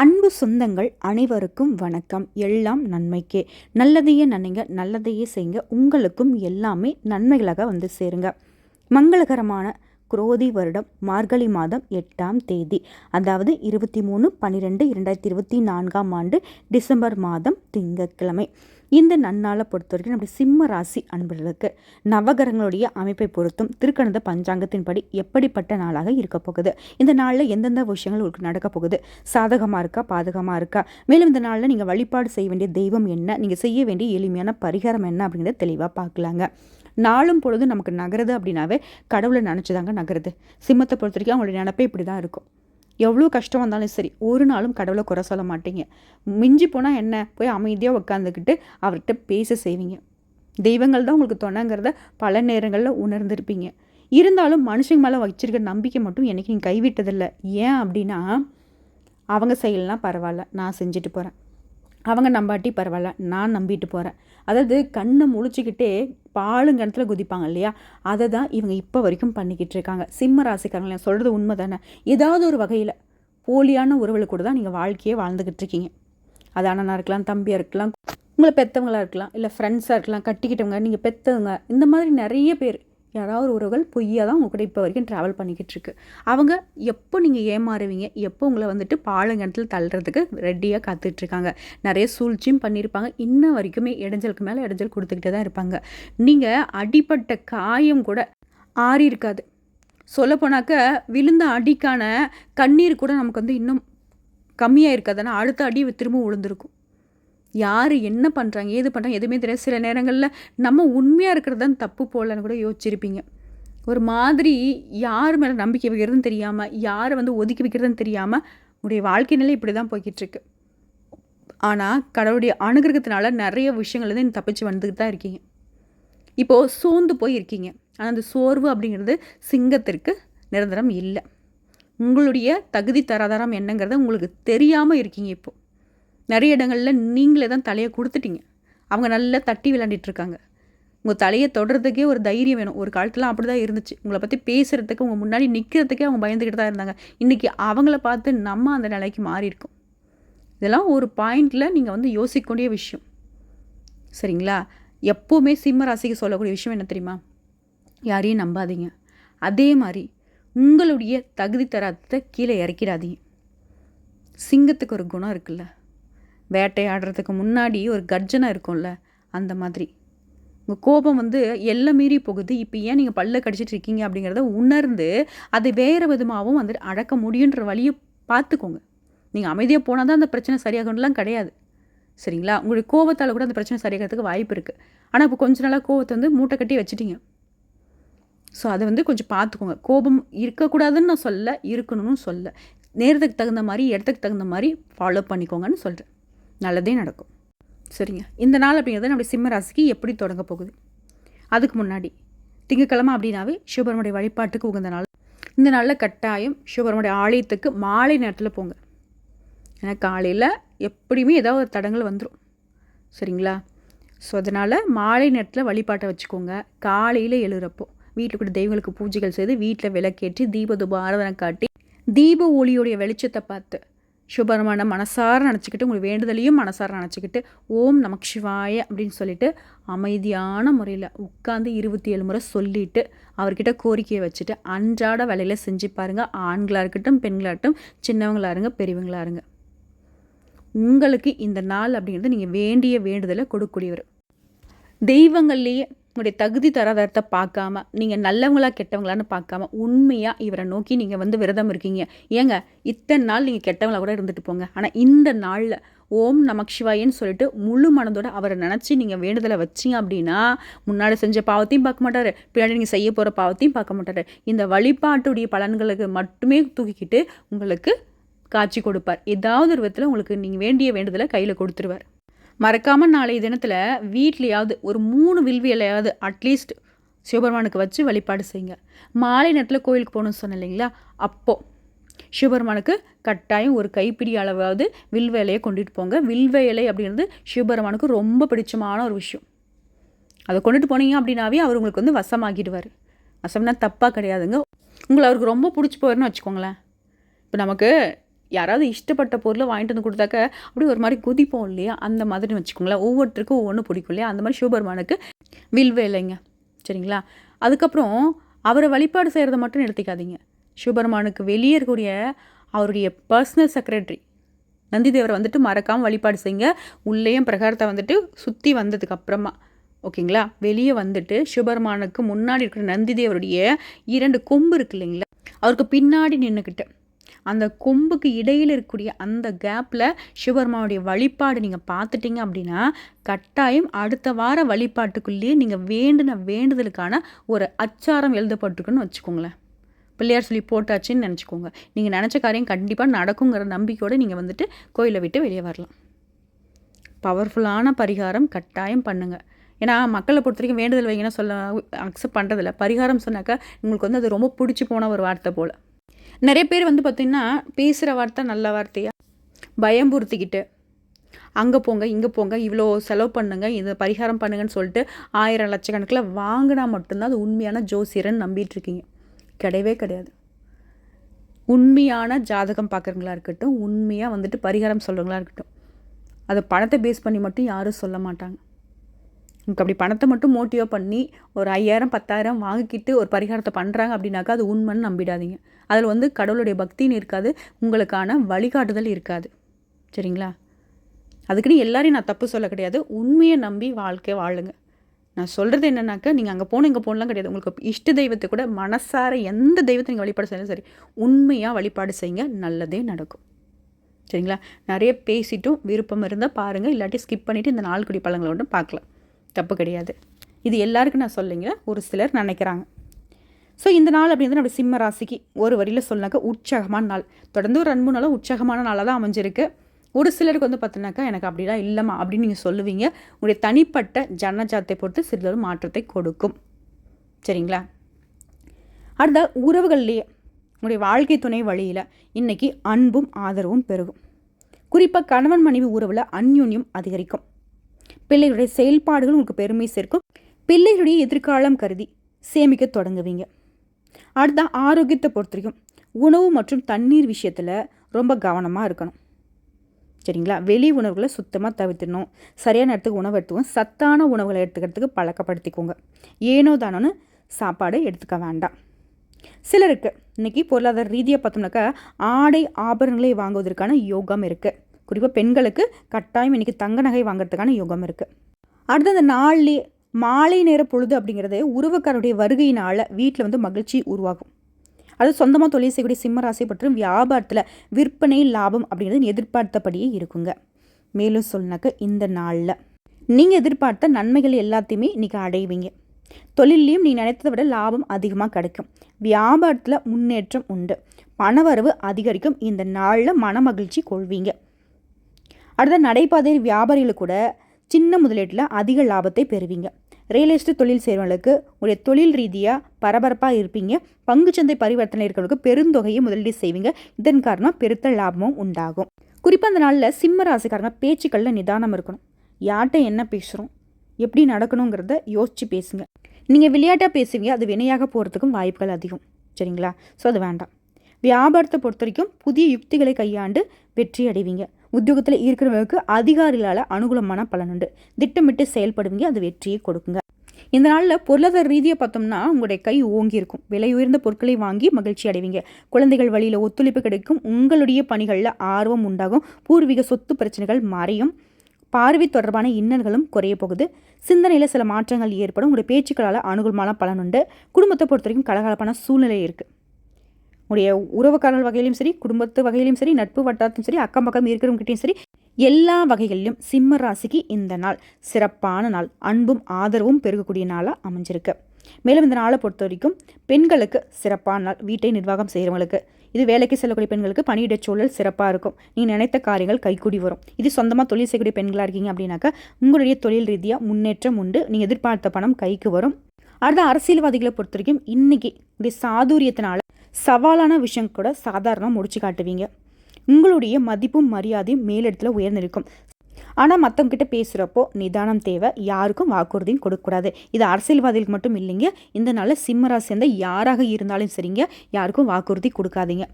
அன்பு சொந்தங்கள் அனைவருக்கும் வணக்கம். எல்லாம் நன்மைக்கே. நல்லதையே நினைங்க நல்லதையே செய்யுங்க. உங்களுக்கும் எல்லாமே நன்மைகளாக வந்து சேருங்க. மங்களகரமான குரோதி வருடம் மார்கழி மாதம் எட்டாம் தேதி. அதாவது இருபத்தி மூணு பன்னிரெண்டு இரண்டாயிரத்தி இருபத்தி நான்காம் ஆண்டு டிசம்பர் மாதம் திங்கட்கிழமை. இந்த நன்னாளை பொறுத்த வரைக்கும் நம்முடைய சிம்ம ராசி அன்பர்களுக்கு நவகரங்களுடைய அமைப்பை பொறுத்தும் திருக்கணத பஞ்சாங்கத்தின்படி எப்படிப்பட்ட நாளாக இருக்க போகுது? இந்த நாளில் எந்தெந்த விஷயங்கள் உங்களுக்கு நடக்க போகுது? சாதகமாக இருக்கா? பாதகமாக இருக்கா? மேலும் இந்த நாளில் நீங்கள் வழிபாடு செய்ய வேண்டிய தெய்வம் என்ன? நீங்கள் செய்ய வேண்டிய எளிமையான பரிகாரம் என்ன அப்படிங்கிறத தெளிவாக பார்க்கலாங்க. நாளும் பொழுது நமக்கு நகருது அப்படின்னாவே கடவுளை நினச்சிதாங்க நகருது. சிம்மத்தை பொறுத்த வரைக்கும் அவங்களுடைய நினப்பே இப்படி தான் இருக்கும். எவ்வளோ கஷ்டம் வந்தாலும் சரி ஒரு நாளும் கடவுளை குறை சொல்ல மாட்டீங்க. மிஞ்சி போனால் என்ன? போய் அமைதியாக உட்காந்துக்கிட்டு அவர்கிட்ட பேச செய்வீங்க. தெய்வங்கள் தான் உங்களுக்கு துணைங்கிறத பல நேரங்களில் உணர்ந்திருப்பீங்க. இருந்தாலும் மனுஷங்க மேலே வச்சிருக்க நம்பிக்கை மட்டும் எனக்கு நீங்கள் கைவிட்டதில்லை. ஏன் அப்படின்னா அவங்க செய்யலாம் பரவாயில்ல. நான் செஞ்சுட்டு போகிறேன் அவங்க நம்பாட்டி பரவாயில்ல நான் நம்பிட்டு போகிறேன் அதாவது கண்ணை முழிச்சிக்கிட்டே பாலுங்கணத்தில் குதிப்பாங்க இல்லையா? அதை தான் இவங்க இப்போ வரைக்கும் பண்ணிக்கிட்டு இருக்காங்க. சிம்ம ராசிக்காரங்கள சொல்கிறது உண்மை தானே? ஏதாவது ஒரு வகையில் போலியான உறவில் கூட தான் நீங்கள் வாழ்க்கையே வாழ்ந்துக்கிட்டு இருக்கீங்க. அது அண்ணனாக இருக்கலாம் தம்பியாக இருக்கலாம் உங்களை பெற்றவங்களாக இருக்கலாம் இல்லை ஃப்ரெண்ட்ஸாக இருக்கலாம் கட்டிக்கிட்டவங்க நீங்கள் பெற்றவங்க இந்த மாதிரி நிறைய பேர் யாராவது உறவுகள் பொய்யாக தான் உங்கள் கூட இப்போ வரைக்கும் ட்ராவல் பண்ணிக்கிட்டு இருக்கு அவங்க எப்போ நீங்கள் ஏமாறுவீங்க? எப்போ உங்களை வந்துட்டு பாலங்கணத்தில் தள்ளுறதுக்கு ரெடியாக காத்துட்ருக்காங்க நிறைய சூழ்ச்சியும் பண்ணியிருப்பாங்க இன்ன வரைக்குமே இடைஞ்சலுக்கு மேலே இடைஞ்சல் கொடுத்துக்கிட்டே தான் இருப்பாங்க. நீங்கள் அடிப்பட்ட காயம் கூட ஆறி இருக்காது. சொல்லப்போனாக்க விழுந்த அடிக்கான கண்ணீர் கூட நமக்கு வந்து இன்னும் கம்மியாக இருக்காதுன்னா அடுத்த அடி திரும்ப விழுந்திருக்கும் யார் என்ன பண்ணுறாங்க ஏது பண்ணுறாங்க எதுவுமே தெரியாது. சில நேரங்களில் நம்ம உண்மையாக இருக்கிறது தான் தப்பு போகலன்னு கூட யோசிச்சிருப்பீங்க. ஒரு மாதிரி யார் மேலே நம்பிக்கை வைக்கிறதுன்னு தெரியாமல் யாரை வந்து ஒதுக்கி வைக்கிறதுன்னு தெரியாமல் உடைய வாழ்க்கை நிலை இப்படி தான் போய்கிட்டுருக்கு. ஆனால் கடவுளுடைய அனுகிரகத்தினால நிறைய விஷயங்கள் வந்து தப்பிச்சு வந்துக்கிட்டு தான் இருக்கீங்க. இப்போது சோர்ந்து போய் இருக்கீங்க ஆனால் அந்த சோர்வு அப்படிங்கிறது சிங்கத்திற்கு நிரந்தரம் இல்லை. உங்களுடைய தகுதி தராதாரம் என்னங்கிறத உங்களுக்கு தெரியாமல் இருக்கீங்க இப்போது நிறைய இடங்களில் நீங்களே தான் தலையை கொடுத்துட்டீங்க. அவங்க நல்லா தட்டி விளாண்டிட்டுருக்காங்க உங்கள் தலையை தொடுறதுக்கே ஒரு தைரியம் வேணும். ஒரு காலத்தில் அப்படி தான் இருந்துச்சு. உங்களை பற்றி பேசுகிறதுக்கு உங்கள் முன்னாடி நிற்கிறதுக்கே அவங்க பயந்துக்கிட்டு தான் இருந்தாங்க. இன்றைக்கி அவங்கள பார்த்து நம்ம அந்த நிலைக்கு மாறியிருக்கோம் இதெல்லாம் ஒரு பாயிண்டில் நீங்கள் வந்து யோசிக்கக்கூடிய விஷயம். சரிங்களா? எப்போவுமே சிம்ம ராசிக்கு சொல்லக்கூடிய விஷயம் என்ன தெரியுமா? யாரையும் நம்பாதீங்க. அதே மாதிரி உங்களுடைய தகுதி தராதத்தை கீழே இறக்கிடாதீங்க. சிங்கத்துக்கு ஒரு குணம் இருக்குல்ல? வேட்டையாடுறதுக்கு முன்னாடி ஒரு கர்ஜனை இருக்கும்ல அந்த மாதிரி. உங்கள் கோபம் வந்து எல்லாம் மீறி போகுது. இப்போ ஏன் நீங்கள் பல்ல கடிச்சிட்டு இருக்கீங்க அப்படிங்கிறத உணர்ந்து அதை வேறு விதமாகவும் வந்து அடக்க முடியுன்ற வழியை பார்த்துக்கோங்க. நீங்கள் அமைதியாக போனால் தான் அந்த பிரச்சனை சரியாகணும்லாம் கிடையாது. சரிங்களா? உங்களுடைய கோபத்தால் கூட அந்த பிரச்சனை சரியாகிறதுக்கு வாய்ப்பு இருக்குது ஆனால் இப்போ கொஞ்ச நாளாக கோபத்தை வந்து மூட்டை கட்டி வச்சுட்டீங்க. ஸோ அதை வந்து கொஞ்சம் பார்த்துக்கோங்க. கோபம் இருக்கக்கூடாதுன்னு நான் சொல்ல இருக்கணும்னு சொல்ல நேரத்துக்கு தகுந்த மாதிரி இடத்துக்கு தகுந்த மாதிரி ஃபாலோ பண்ணிக்கோங்கன்னு சொல்கிறேன் நல்லதே நடக்கும். சரிங்க. இந்த நாள் அப்படிங்கிறது நம்முடைய சிம்மராசிக்கு எப்படி தொடங்க போகுது? அதுக்கு முன்னாடி திங்கக்கிழமை அப்படின்னாவே சிவபெருமனுடைய வழிபாட்டுக்கு உகந்த நாள். இந்த நாளில் கட்டாயம் சிவபெருமனுடைய ஆலயத்துக்கு மாலை நேரத்தில் போங்க. ஏன்னா காலையில் எப்படியுமே ஏதாவது ஒரு தடங்கள் வந்துடும் சரிங்களா? ஸோ அதனால் மாலை நேரத்தில் வழிபாட்டை வச்சுக்கோங்க. காலையில் எழுறப்போ வீட்டில் கூட தெய்வங்களுக்கு பூஜைகள் செய்து வீட்டில் விளக்கேற்றி தீப தூப ஆராதனை காட்டி தீப ஒளியோடைய வெளிச்சத்தை பார்த்து சுபரமான மனசார நினச்சிக்கிட்டு உங்களுக்கு வேண்டுதலையும் மனசார நினச்சிக்கிட்டு ஓம் நமக் சிவாய அப்படின்னு சொல்லிட்டு அமைதியான முறையில் உட்காந்து இருபத்தி ஏழு முறை சொல்லிவிட்டு அவர்கிட்ட கோரிக்கையை வச்சுட்டு அன்றாட வேலையில் செஞ்சு பாருங்கள் ஆண்களாக இருக்கட்டும் பெண்களாகட்டும் சின்னவங்களாக இருங்க பெரியவங்களாக இருங்க. உங்களுக்கு இந்த நாள் அப்படிங்கிறது நீங்கள் வேண்டிய வேண்டுதலை கொடுக்கக்கூடியவர். தெய்வங்கள்லேயே உங்களுடைய தகுதி தராதரத்தை பார்க்காம நீங்கள் நல்லவங்களா கெட்டவங்களான்னு பார்க்காம உண்மையாக இவரை நோக்கி நீங்கள் வந்து விரதம் இருக்கீங்க. ஏங்க இத்தனை நாள் நீங்கள் கெட்டவங்களா கூட இருந்துட்டு போங்க. ஆனால் இந்த நாளில் ஓம் நமக் சிவாயன்னு சொல்லிட்டு முழு மனதோட அவரை நினச்சி நீங்கள் வேண்டுதலை வச்சிங்க அப்படின்னா முன்னாடி செஞ்ச பாவத்தையும் பார்க்க மாட்டார். பின்னாடி நீங்கள் செய்ய போகிற பாவத்தையும் பார்க்க மாட்டார். இந்த வழிபாட்டுடைய பலன்களுக்கு மட்டுமே தூக்கிக்கிட்டு உங்களுக்கு காட்சி கொடுப்பார். ஏதாவது ஒரு விதத்தில் உங்களுக்கு நீங்கள் வேண்டிய வேண்டுதலை கையில் கொடுத்துருவார். மறக்காமல் நாளைய தினத்தில் வீட்லேயாவது ஒரு மூணு வில்வியலையாவது அட்லீஸ்ட் சிவபெருமானுக்கு வச்சு வழிபாடு செய்யுங்க. மாலை நேரத்தில் கோயிலுக்கு போகணும்னு சொன்னேன் இல்லைங்களா? அப்போது சிவபெருமானுக்கு கட்டாயம் ஒரு கைப்பிடி அளவாவது வில்வேலையை கொண்டுட்டு போங்க. வில்வேலை அப்படிங்கிறது சிவபெருமானுக்கு ரொம்ப பிடிச்சமான ஒரு விஷயம். அதை கொண்டுட்டு போனீங்க அப்படின்னாவே அவர் உங்களுக்கு வந்து வசமாகிடுவார். வசம்னா தப்பாக கிடையாதுங்க. உங்களை அவருக்கு ரொம்ப பிடிச்சி போயிருன்னு வச்சுக்கோங்களேன். இப்போ நமக்கு யாராவது இஷ்டப்பட்ட பொருளை வாங்கிட்டு வந்து கொடுத்தாக்க அப்படி ஒரு மாதிரி குதிப்போம் இல்லையா? அந்த மாதிரி வச்சுக்கோங்களேன். ஒவ்வொருத்தருக்கும் ஒவ்வொன்றும் பிடிக்கும் இல்லையா? அந்த மாதிரி சிவபெருமானுக்கு இல்லைங்க சரிங்களா? அதுக்கப்புறம் அவரை வழிபாடு செய்கிறத மட்டும் நிறுத்திக்காதீங்க. சிவபெருமானுக்கு வெளியே இருக்கக்கூடிய அவருடைய பர்சனல் செக்ரட்டரி நந்திதேவரை வந்துட்டு மறக்காமல் வழிபாடு செய்யுங்க. உள்ளேயும் பிரகாரத்தை வந்துட்டு சுற்றி வந்ததுக்கு அப்புறமா. ஓகேங்களா? வெளியே வந்துட்டு சிவபெருமானுக்கு முன்னாடி இருக்கிற நந்திதேவருடைய இரண்டு கொம்பு இருக்கு இல்லைங்களா? அவருக்கு பின்னாடி நின்றுக்கிட்டு அந்த கொம்புக்கு இடையில் இருக்கக்கூடிய அந்த கேப்பில் சிவபெருமானுடைய வழிபாடு நீங்கள் பார்த்துட்டீங்க அப்படின்னா கட்டாயம் அடுத்த வார வழிபாட்டுக்குள்ளேயே நீங்கள் வேண்டின வேண்டுதலுக்கான ஒரு அச்சாரம் எழுதப்பட்டிருக்குன்னு வச்சுக்கோங்களேன். பிள்ளையார் சொல்லி போட்டாச்சுன்னு நினச்சிக்கோங்க. நீங்கள் நினச்ச காரியம் கண்டிப்பாக நடக்குங்கிற நம்பிக்கையோடு நீங்கள் வந்துட்டு கோயிலை விட்டு வெளியே வரலாம். பவர்ஃபுல்லான பரிகாரம் கட்டாயம் பண்ணுங்கள் ஏன்னா மக்களை பொறுத்த வரைக்கும் வேண்டுதல் வைங்கன்னா சொல்ல அக்செப்ட் பண்ணுறதில்ல பரிகாரம் சொன்னாக்கா உங்களுக்கு வந்து அது ரொம்ப பிடிச்சி போன ஒரு வார்த்தை போல். நிறைய பேர் வந்து பார்த்திங்கன்னா பேசுகிற வார்த்தை நல்ல வார்த்தையாக பயம்புறுத்திக்கிட்டு அங்கே போங்க இங்கே போங்க இவ்வளோ செலவு பண்ணுங்கள் இதை பரிகாரம் பண்ணுங்கன்னு சொல்லிட்டு ஆயிரம் லட்சக்கணக்கில் வாங்கினா மட்டும்தான் அது உண்மையான ஜோசியரன் நம்பிகிட்ருக்கீங்க கிடையவே கிடையாது. உண்மையான ஜாதகம் பார்க்குறவங்களா இருக்கட்டும் உண்மையாக வந்துட்டு பரிகாரம் சொல்கிறவங்களா இருக்கட்டும் அதை பணத்தை பேஸ் பண்ணி மட்டும் யாரும் சொல்ல மாட்டாங்க. உங்களுக்கு அப்படி பணத்தை மட்டும் மோட்டிவ் பண்ணி ஒரு ஐயாயிரம் பத்தாயிரம் வாங்கிக்கிட்டு ஒரு பரிகாரத்தை பண்ணுறாங்க அப்படின்னாக்கா அது உண்மைன்னு நம்பிடாதீங்க. அதில் வந்து கடவுளுடைய பக்தின்னு இருக்காது உங்களுக்கான வழிகாட்டுதல் இருக்காது. சரிங்களா? அதுக்குன்னு எல்லாரையும் நான் தப்பு சொல்ல கிடையாது. உண்மையை நம்பி வாழ்க்கை வாழுங்க. நான் சொல்கிறது என்னன்னாக்கா நீங்கள் அங்கே போகணும் இங்கே போகலாம் கிடையாது. உங்களுக்கு இஷ்ட தெய்வத்தை கூட மனசார எந்த தெய்வத்தை நீங்கள் வழிபாடு செய்யணும் சரி உண்மையாக வழிபாடு செய்யுங்க. நல்லதே நடக்கும். சரிங்களா? நிறைய பேசிட்டும். விருப்பம் இருந்தால் பாருங்கள் இல்லாட்டி ஸ்கிப் பண்ணிவிட்டு இந்த நாலு குடி பழங்களை மட்டும் பார்க்கலாம். தப்பு கிடையாது. இது எல்லாருக்கும் நான் சொல்லிங்க ஒரு சிலர் நினைக்கிறாங்க. ஸோ இந்த நாள் அப்படின்றது நம்ம சிம்ம ராசிக்கு ஒரு வரியில் சொன்னாக்க உற்சாகமான நாள். தொடர்ந்து ஒரு ரெண்டு மூணு நாளாக உற்சாகமான நாளாக தான் அமைஞ்சிருக்கு. ஒரு சிலருக்கு வந்து பார்த்தீங்கன்னாக்கா எனக்கு அப்படிலாம் இல்லைம்மா அப்படின்னு நீங்கள் சொல்லுவீங்க. உங்களுடைய தனிப்பட்ட ஜனஜாத்தை பொறுத்து சிறிதொரு மாற்றத்தை கொடுக்கும். சரிங்களா? அடுத்த உறவுகள்லேயே உங்களுடைய வாழ்க்கை துணை வழியில் இன்றைக்கி அன்பும் ஆதரவும் பெருகும். குறிப்பாக கணவன் மனைவி உறவில் அந்யூன்யம் அதிகரிக்கும். பிள்ளைகளுடைய செயல்பாடுகள் உங்களுக்கு பெருமை சேர்க்கும். பிள்ளைகளுடைய எதிர்காலம் கருதி சேமிக்க தொடங்குவீங்க. அடுத்த ஆரோக்கியத்தை பொறுத்த வரைக்கும் உணவு மற்றும் தண்ணீர் விஷயத்தில் ரொம்ப கவனமாக இருக்கணும். சரிங்களா? வெளி உணவுகளை சுத்தமாக தவிர்த்திடணும். சரியான இடத்துக்கு உணவு எடுத்துக்கோங்க. சத்தான உணவுகளை எடுத்துக்கிறதுக்கு பழக்கப்படுத்திக்கோங்க. ஏனோ தானோன்னு சாப்பாடு எடுத்துக்க வேண்டாம். சிலருக்கு இன்றைக்கி பொருளாதார ரீதியாக பார்த்தோம்னாக்கா ஆடை ஆபரணங்களை வாங்குவதற்கான யோகம் இருக்குது குறிப்பாக பெண்களுக்கு கட்டாயம் இன்றைக்கி தங்க நகை வாங்குறதுக்கான யோகம் இருக்குது அடுத்து அந்த நாளில் மாலை நேர பொழுது அப்படிங்கிறது உறவுக்காரருடைய வருகையினால் வீட்டில் வந்து மகிழ்ச்சி உருவாகும். அது சொந்தமாக தொழில் செய்யக்கூடிய சிம்மராசி மற்றும் வியாபாரத்தில் விற்பனை லாபம் அப்படிங்கிறது எதிர்பார்த்தபடியே இருக்குங்க. மேலும் சொல்லினாக்க இந்த நாளில் நீங்கள் எதிர்பார்த்த நன்மைகள் எல்லாத்தையுமே இன்றைக்கி அடைவீங்க. தொழிலையும் நீ நினைத்ததை விட லாபம் அதிகமாக கிடைக்கும். வியாபாரத்தில் முன்னேற்றம் உண்டு. பணவரவு அதிகரிக்கும். இந்த நாளில் மன மகிழ்ச்சி கொள்வீங்க. அடுத்த நடைபாதை வியாபாரிகள் கூட சின்ன முதலீட்டில் அதிக லாபத்தை பெறுவீங்க. ரியல் எஸ்டேட் தொழில் செய்கிறவங்களுக்கு உடைய தொழில் ரீதியாக பரபரப்பாக இருப்பீங்க. பங்குச்சந்தை பரிவர்த்தனை இருக்கிறவங்களுக்கு பெருந்தொகையை முதலீடு செய்வீங்க. இதன் காரணமாக பெருத்த லாபமும் உண்டாகும். குறிப்பாக அந்த நாளில் சிம்ம ராசிக்காரங்க பேச்சுக்களில் நிதானம் இருக்கணும். யார்கிட்ட என்ன பேசுகிறோம் எப்படி நடக்கணுங்கிறத யோசித்து பேசுங்க. நீங்கள் விளையாட்டாக பேசுவீங்க. அது வினையாக போகிறதுக்கும் வாய்ப்புகள் அதிகம். சரிங்களா? ஸோ அது வேண்டாம். வியாபாரத்தை பொறுத்த வரைக்கும் புதிய யுக்திகளை கையாண்டு வெற்றி அடைவீங்க. உத்தியோகத்தில் இருக்கிறவங்களுக்கு அதிகாரிகளால் அனுகூலமான பலனுண்டு திட்டமிட்டு செயல்படுவீங்க அது வெற்றியை கொடுக்குங்க. இந்த நாளில் பொருளாதார ரீதியாக பார்த்தோம்னா உங்களுடைய கை ஓங்கி இருக்கும். விலை உயர்ந்த பொருட்களை வாங்கி மகிழ்ச்சி அடைவீங்க. குழந்தைகள் வழியில் ஒத்துழைப்பு கிடைக்கும். உங்களுடைய பணிகளில் ஆர்வம் உண்டாகும். பூர்வீக சொத்து பிரச்சனைகள் மறையும். பார்வை தொடர்பான இன்னல்களும் குறைய போகுது. சிந்தனையில் சில மாற்றங்கள் ஏற்படும். உங்களுடைய பேச்சுக்களால் அனுகூலமான பலனுண்டு குடும்பத்தை பொறுத்த வரைக்கும் கலகலப்பான சூழ்நிலை இருக்குது உடைய உறவுக்காரர்கள் வகையிலும் சரி குடும்பத்து வகையிலும் சரி நட்பு வட்டாரத்தையும் சரி அக்கம் பக்கம் இருக்கிறவங்ககிட்டையும் சரி எல்லா வகைகளிலும் சிம்ம ராசிக்கு இந்த நாள் சிறப்பான நாள். அன்பும் ஆதரவும் பெருகக்கூடிய நாளாக அமைஞ்சிருக்கு. மேலும் இந்த நாளை பொறுத்த வரைக்கும் பெண்களுக்கு சிறப்பான நாள். வீட்டை நிர்வாகம் செய்கிறவங்களுக்கு இது வேலைக்கு செல்லக்கூடிய பெண்களுக்கு பணியிட சூழல் சிறப்பாக இருக்கும். நீங்கள் நினைத்த காரியங்கள் கைக்கூடி வரும். இது சொந்தமாக தொழில் செய்யக்கூடிய பெண்களாக இருக்கீங்க அப்படின்னாக்கா உங்களுடைய தொழில் ரீதியாக முன்னேற்றம் உண்டு. நீங்கள் எதிர்பார்த்த பணம் கைக்கு வரும். அடுத்த அரசியல்வாதிகளை பொறுத்த வரைக்கும் இன்றைக்கி உடைய சாதுரியத்தினால சவாலான விஷயம் கூட சாதாரணமாக முடிச்சு காட்டுவீங்க. உங்களுடைய மதிப்பும் மரியாதையும் மேலிடத்தில் உயர்ந்திருக்கும். ஆனால் மற்றவங்கிட்ட பேசுகிறப்போ நிதானம் தேவை. யாருக்கும் வாக்குறுதியும் கொடுக்கக்கூடாது. இது அரசியல்வாதிகளுக்கு மட்டும் இல்லைங்க. இந்த நாளில் சிம்மராசி சேர்ந்த யாராக இருந்தாலும் சரிங்க. யாருக்கும் வாக்குறுதி கொடுக்காதீங்க.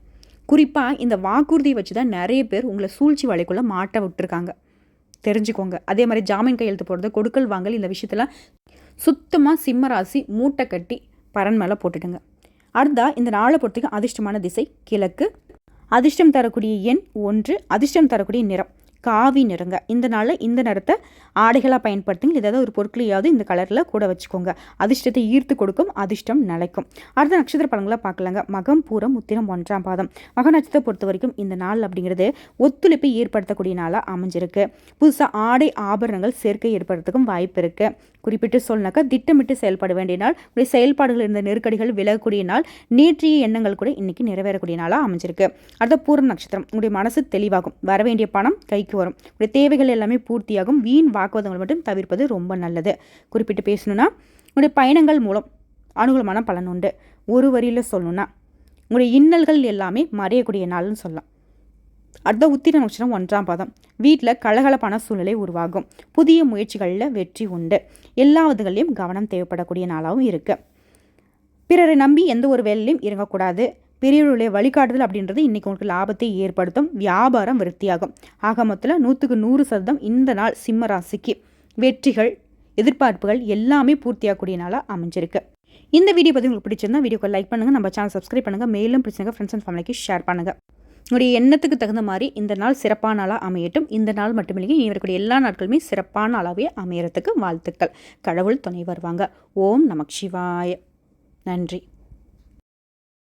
குறிப்பாக இந்த வாக்குறுதியை வச்சு தான் நிறைய பேர் உங்களை சூழ்ச்சி வலைக்குள்ளே மாட்ட விட்டுருக்காங்க. தெரிஞ்சுக்கோங்க. அதே மாதிரி ஜாமீன் கையெழுத்து போடுறது கொடுக்கல் வாங்கல் இந்த விஷயத்தில் சுத்தமாக சிம்மராசி மூட்டை கட்டி பரன் மேலே போட்டுடுங்க அடுத்தா இந்த நாளை பொறுத்துக்கு அதிர்ஷ்டமான திசை கிழக்கு. அதிர்ஷ்டம் தரக்கூடிய எண் ஒன்று அதிர்ஷ்டம் தரக்கூடிய நிறம். காவி நிறங்க. இந்த நாளில் இந்த நிறத்தை ஆடைகளாக பயன்படுத்துங்க ஏதாவது ஒரு பொருட்களையாவது இந்த கலரில் கூட வச்சுக்கோங்க. அதிர்ஷ்டத்தை ஈர்த்து கொடுக்கும் அதிர்ஷ்டம் நிலைக்கும். அடுத்த நட்சத்திர பழங்களை பார்க்கலாங்க. மகம் பூரம் உத்திரம் ஒன்றாம் பாதம். மக நட்சத்திரத்தை பொறுத்த வரைக்கும் இந்த நாள் அப்படிங்கிறது ஒத்துழைப்பை ஏற்படுத்தக்கூடிய நாளாக அமைஞ்சிருக்கு. புதுசாக ஆடை ஆபரணங்கள் சேர்க்கை ஏற்படுறதுக்கும் வாய்ப்பு இருக்குது குறிப்பிட்டு சொல்லினாக்கா திட்டமிட்டு செயல்பட வேண்டிய நாள் உடைய செயல்பாடுகள் இருந்த நெருக்கடிகள் விலகக்கூடிய நாள் நேற்றைய எண்ணங்கள் கூட இன்னைக்கு நிறைவேறக்கூடிய நாளாக அமைஞ்சிருக்கு. அடுத்த பூர்ண நட்சத்திரம். உங்களுடைய மனசு தெளிவாகும். வர வேண்டிய பணம் கைக்கு வரும். உடைய தேவைகள் எல்லாமே பூர்த்தியாகும். வீண் வாக்குவாதங்கள் மட்டும் தவிர்ப்பது ரொம்ப நல்லது. குறிப்பிட்டு பேசணும்னா உங்களுடைய பயணங்கள் மூலம் அனுகூலமான பலன் உண்டு. ஒரு வரியில் சொல்லணும்னா உங்களுடைய இன்னல்கள் எல்லாமே மறையக்கூடிய நாள்னு சொல்லலாம். அடுத்த உத்திர நட்சத்திரம் ஒன்றாம் பாதம். வீட்டில் கலகலப்பான சூழ்நிலை உருவாகும். புதிய முயற்சிகளில் வெற்றி உண்டு. எல்லா விதங்களையும் கவனம் தேவைப்படக்கூடிய நாளாகவும் இருக்குது பிறரை நம்பி எந்த ஒரு வேலையிலையும் இறங்கக்கூடாது. பெரியவர்களுடைய வழிகாட்டுதல் அப்படின்றது இன்றைக்கி உங்களுக்கு லாபத்தை ஏற்படுத்தும் வியாபாரம் விருத்தியாகும். ஆக மொத்தத்தில் நூற்றுக்கு நூறு சதவீதம் இந்த நாள் சிம்ம ராசிக்கு. வெற்றிகள் எதிர்பார்ப்புகள் எல்லாமே பூர்த்தியாகக்கூடிய நாளாக அமைஞ்சிருக்கு. இந்த வீடியோ பற்றி உங்களுக்கு பிடிச்சிருந்தா வீடியோக்கு லைக் பண்ணுங்கள் நம்ம சேனல் சப்ஸ்கிரைப் பண்ணுங்கள் மேலும் பிடிச்சிருங்க ஃப்ரெண்ட்ஸ் அண்ட் ஃபேமிலிக்கு ஷேர் பண்ணுங்கள் உங்களுடைய எண்ணத்துக்கு தகுந்த மாதிரி இந்த நாள் சிறப்பான நாளாக அமையட்டும். இந்த நாள் மட்டுமில்லையே இனி வரக்கூடிய எல்லா நாட்களுமே சிறப்பான நாளாகவே அமையறதுக்கு வாழ்த்துக்கள். கடவுள் துணை வருவாங்க ஓம் நமக் சிவாய. நன்றி.